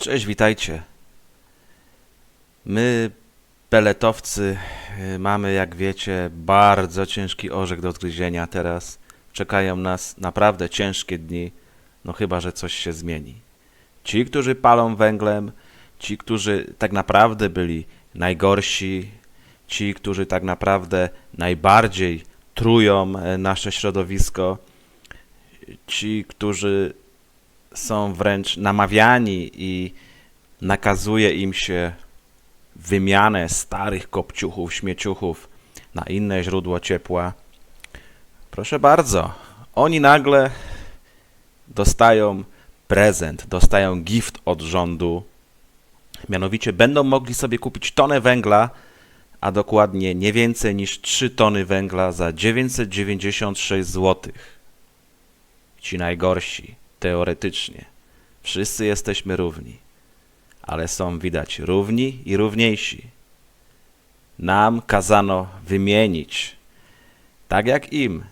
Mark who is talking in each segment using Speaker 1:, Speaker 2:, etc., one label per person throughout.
Speaker 1: Cześć, witajcie. My, peletowcy, y, mamy, jak wiecie, bardzo ciężki orzech do zgryzienia teraz. Czekają nas naprawdę ciężkie dni, no chyba, że coś się zmieni. Ci, którzy palą węglem, ci, którzy tak naprawdę byli najgorsi, ci, którzy tak naprawdę najbardziej trują e, nasze środowisko, ci, którzy są wręcz namawiani i nakazuje im się wymianę starych kopciuchów, śmieciuchów na inne źródło ciepła. Proszę bardzo, oni nagle dostają prezent, dostają gift od rządu. Mianowicie będą mogli sobie kupić tonę węgla, a dokładnie nie więcej niż 3 tony węgla za 996 zł. Ci najgorsi, teoretycznie. Wszyscy jesteśmy równi, ale są widać równi i równiejsi. Nam kazano wymienić, tak jak im,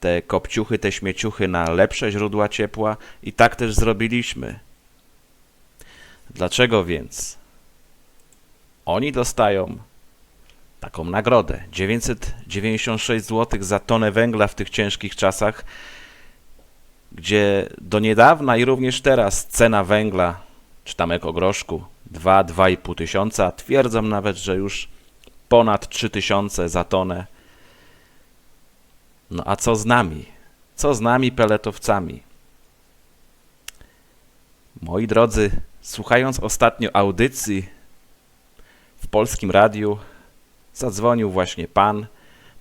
Speaker 1: te kopciuchy, te śmieciuchy na lepsze źródła ciepła i tak też zrobiliśmy. Dlaczego więc oni dostają taką nagrodę 996 zł za tonę węgla w tych ciężkich czasach, gdzie do niedawna i również teraz cena węgla, czy tam ekogroszku, 2-2,5 tysiąca, twierdzą nawet, że już ponad 3 tysiące za tonę. No a co z nami? Co z nami peletowcami? Moi drodzy, słuchając ostatnio audycji w polskim radiu, zadzwonił właśnie pan.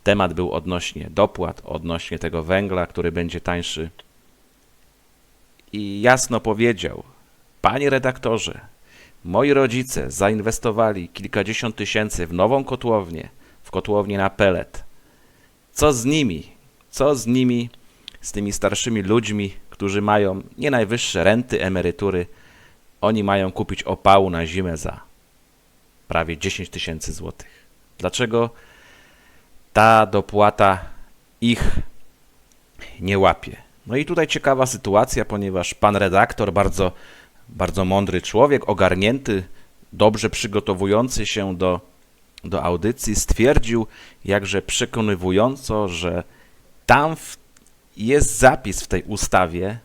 Speaker 1: Temat był odnośnie dopłat, odnośnie tego węgla, który będzie tańszy i jasno powiedział: Panie redaktorze, moi rodzice zainwestowali kilkadziesiąt tysięcy w nową kotłownię, w kotłownię na pelet. Co z nimi? Co z nimi, z tymi starszymi ludźmi, którzy mają nie najwyższe renty, emerytury? Oni mają kupić opału na zimę za prawie 10 tysięcy złotych. Dlaczego ta dopłata ich nie łapie? No i tutaj ciekawa sytuacja, ponieważ pan redaktor, bardzo, bardzo mądry człowiek, ogarnięty, dobrze przygotowujący się do, do audycji, stwierdził jakże przekonywująco, że tam w, jest zapis w tej ustawie,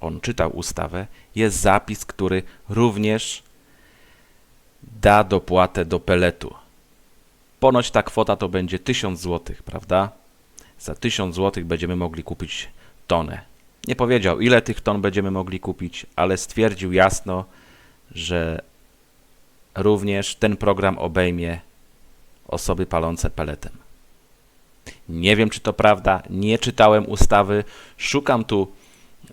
Speaker 1: on czytał ustawę, jest zapis, który również da dopłatę do peletu. Ponoć ta kwota to będzie 1000 zł, prawda? Za 1000 zł będziemy mogli kupić tonę. Nie powiedział, ile tych ton będziemy mogli kupić, ale stwierdził jasno, że również ten program obejmie osoby palące peletem. Nie wiem, czy to prawda, nie czytałem ustawy, szukam tu,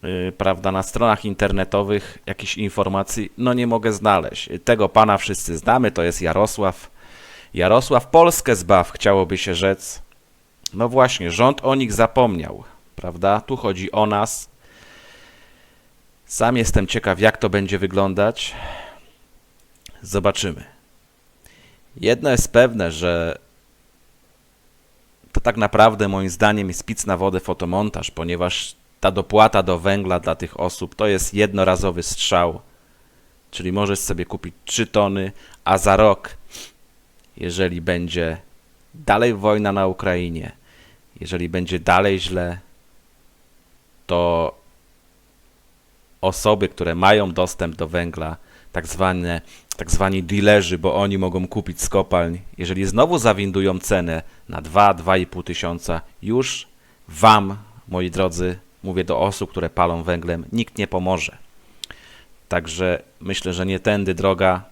Speaker 1: yy, prawda, na stronach internetowych jakichś informacji, no nie mogę znaleźć. Tego pana wszyscy znamy, to jest Jarosław. Jarosław Polskę zbaw, chciałoby się rzec. No właśnie, rząd o nich zapomniał prawda? Tu chodzi o nas. Sam jestem ciekaw, jak to będzie wyglądać. Zobaczymy. Jedno jest pewne, że to tak naprawdę moim zdaniem jest pic na wodę fotomontaż, ponieważ ta dopłata do węgla dla tych osób to jest jednorazowy strzał. Czyli możesz sobie kupić 3 tony, a za rok, jeżeli będzie dalej wojna na Ukrainie, jeżeli będzie dalej źle, to osoby, które mają dostęp do węgla, tak zwane tak zwani dealerzy, bo oni mogą kupić z kopalń, jeżeli znowu zawindują cenę na 2-2,5 tysiąca, już Wam, moi drodzy, mówię do osób, które palą węglem, nikt nie pomoże. Także myślę, że nie tędy droga.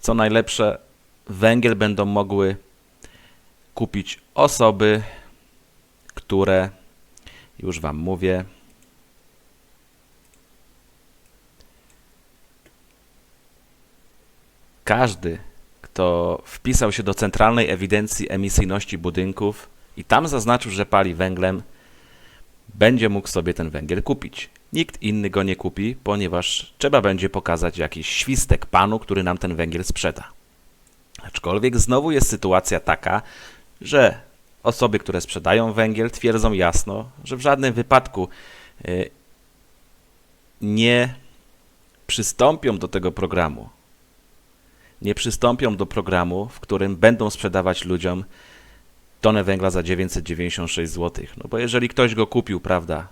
Speaker 1: Co najlepsze, węgiel będą mogły kupić osoby, które, już Wam mówię, każdy, kto wpisał się do Centralnej Ewidencji Emisyjności Budynków i tam zaznaczył, że pali węglem, będzie mógł sobie ten węgiel kupić. Nikt inny go nie kupi, ponieważ trzeba będzie pokazać jakiś świstek panu, który nam ten węgiel sprzeda. Aczkolwiek znowu jest sytuacja taka, że osoby, które sprzedają węgiel, twierdzą jasno, że w żadnym wypadku y, nie przystąpią do tego programu, nie przystąpią do programu, w którym będą sprzedawać ludziom tonę węgla za 996 zł. No bo jeżeli ktoś go kupił, prawda,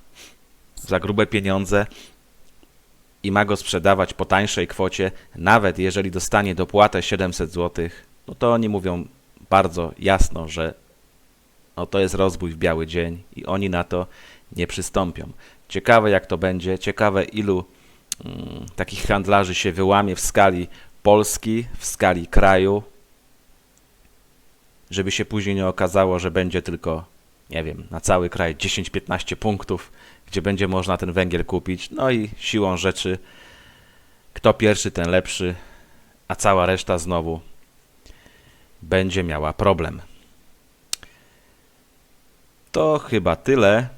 Speaker 1: za grube pieniądze i ma go sprzedawać po tańszej kwocie, nawet jeżeli dostanie dopłatę 700 zł, no to oni mówią bardzo jasno, że no to jest rozbój w biały dzień i oni na to nie przystąpią. Ciekawe jak to będzie, ciekawe ilu mm, takich handlarzy się wyłamie w skali Polski, w skali kraju, żeby się później nie okazało, że będzie tylko, nie wiem, na cały kraj 10-15 punktów, gdzie będzie można ten węgiel kupić. No i siłą rzeczy, kto pierwszy, ten lepszy, a cała reszta znowu będzie miała problem. To chyba tyle.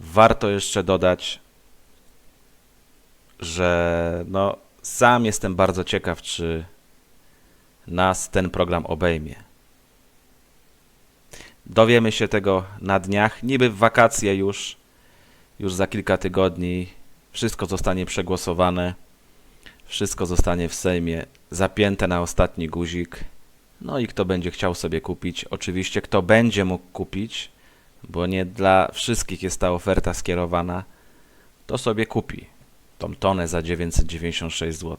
Speaker 1: Warto jeszcze dodać, że no, sam jestem bardzo ciekaw, czy nas ten program obejmie. Dowiemy się tego na dniach, niby w wakacje już, już za kilka tygodni. Wszystko zostanie przegłosowane, wszystko zostanie w Sejmie zapięte na ostatni guzik. No i kto będzie chciał sobie kupić, oczywiście kto będzie mógł kupić, bo nie dla wszystkich jest ta oferta skierowana, to sobie kupi tą tonę za 996 zł.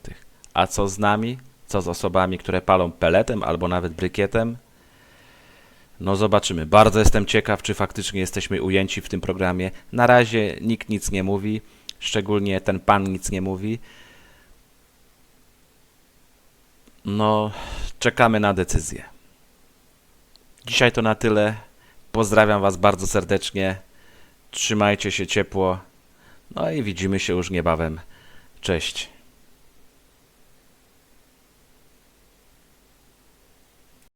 Speaker 1: A co z nami? Co z osobami, które palą peletem albo nawet brykietem? No zobaczymy. Bardzo jestem ciekaw, czy faktycznie jesteśmy ujęci w tym programie. Na razie nikt nic nie mówi, szczególnie ten pan nic nie mówi. No, czekamy na decyzję. Dzisiaj to na tyle. Pozdrawiam Was bardzo serdecznie. Trzymajcie się ciepło. No i widzimy się już niebawem. Cześć.